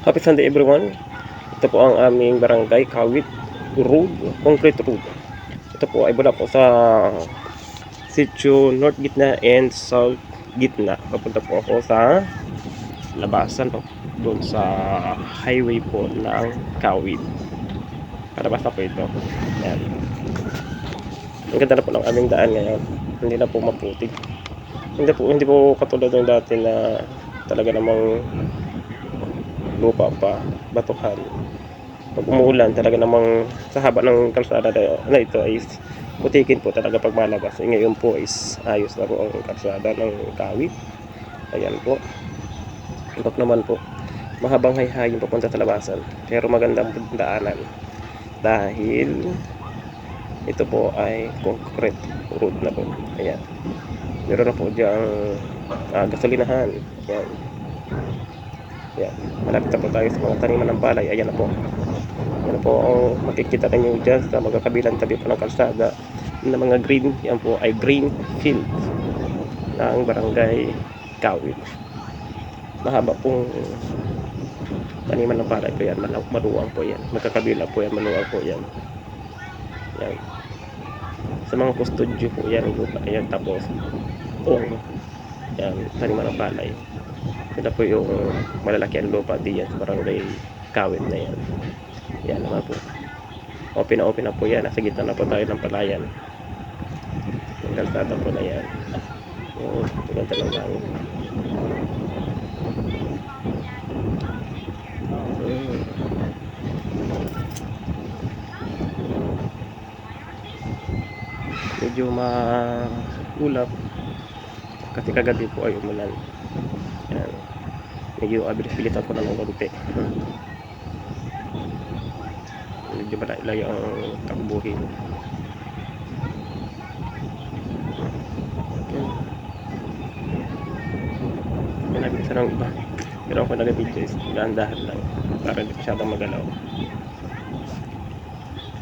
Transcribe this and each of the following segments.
Happy Sunday everyone. Ito po ang aming barangay Kawit Road, Concrete Road. Ito po ay mula po sa Sitio North Gitna and South Gitna. Papunta po ako sa labasan po doon sa highway po ng Kawit. Palabas na po ito. Yan. Ang ganda na po ng aming daan ngayon. Hindi na po maputik. Hindi po, hindi po katulad ng dati na talaga namang lupa pa, batuhan. Pag umuulan, talaga namang sa haba ng kalsada na, ito ay putikin po talaga pag malabas. Eh, ngayon po is ayos na po ang kalsada ng kawit. Ayan po. Ibak naman po. Mahabang hayhay yung papunta sa labasan. Pero magandang daanan. Dahil ito po ay concrete road na po. Ayan. Meron na po diyang ah, gasolinahan. Ayan. Ayan. Malapit na po tayo sa mga taniman ng palay. Ayan na po. Ayan po ang makikita ninyo dyan sa magkakabilang tabi po ng kalsada na mga green. Yan po ay green field ng barangay Kawit. Mahaba pong taniman ng palay po yan. Malu- Maluwang po yan. Magkakabila po yan. Maluwang po yan. Yan. Sa mga kustodyo po yan. Ayan. Tapos, ong yan. Taniman ng palay. Sila po yung malalaki ang lupa diyan sa barangay Kawit na yan. Yan naman po. Open na open na po yan. Nasa gitna na po tayo ng palayan. Yung kalsada po na yan. Yung ganda ng langit. Medyo maulap kasi kagabi po ay umulan. Yan. Medyo abilis-bilis ako na ng konti. Medyo malayo ang takbuhin. Yan. Yan nabilis ng iba. Pero ako nag-video is dahan-dahan lang para hindi masyadong magalaw.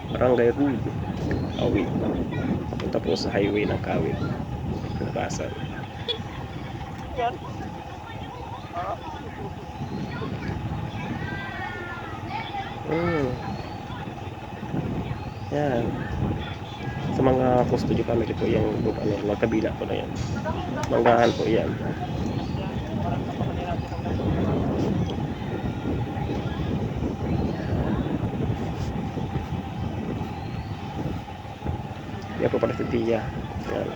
Barangay Road. Awit. Papunta po sa highway ng Kawit. Labasan. Mm. Yan. Sa mga custody family po yung lupa na yan. Magkabila po na yan. Manggahan po yan. Yan po pala si Tia. Yan.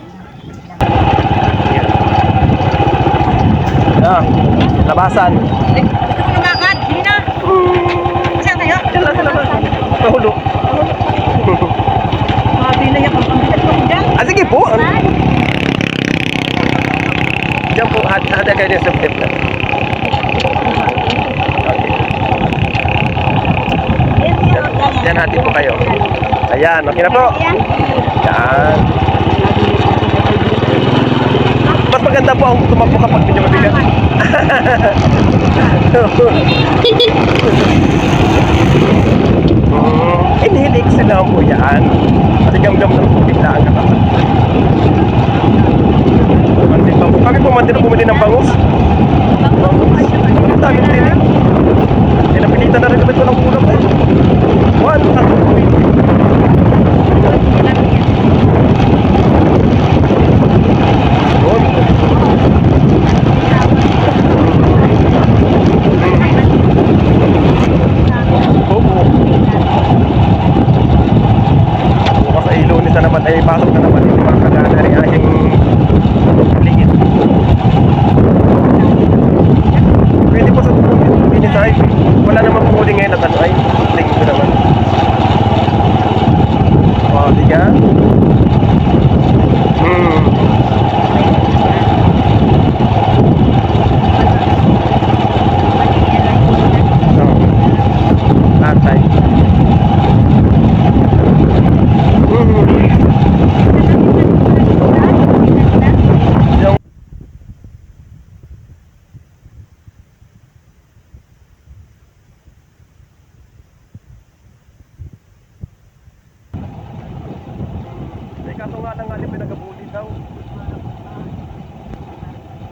Yan. Ah, labasan. Lumakad, hindi na. Saan kayo? Sa labasan. Mahulog. Mabi na yan. Ah, sige po. Diyan po, hati kayo sa flip na. Okay. Yan, hati po kayo. Ayan, okay na po. Yan. Maganda po ang tumakbo kapag medyo mabigat. inhilix sila po yan. Matigam-gam ng tubig na ang katawan. Mantin pa po. Kami po mantin na bumili ng bangus. Ang dami din eh. Eh, napilitan na rin kami ito ng ulam eh. One, Opo. Bukas ay lunes na naman ay pasok na naman yung mga kagana rin aking ligid. Pwede po sa lunes ay wala naman pumuli ngayon at ano ay nga lang nga niya pinagabulit daw.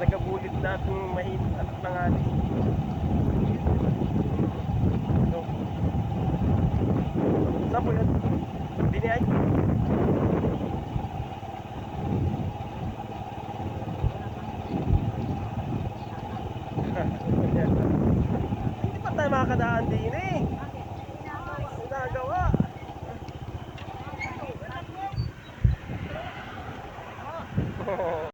Nagabulit na at mainit anak na nga niya. No. Sapo yun. Biniay. Hindi pa tayo makakadaan din eh.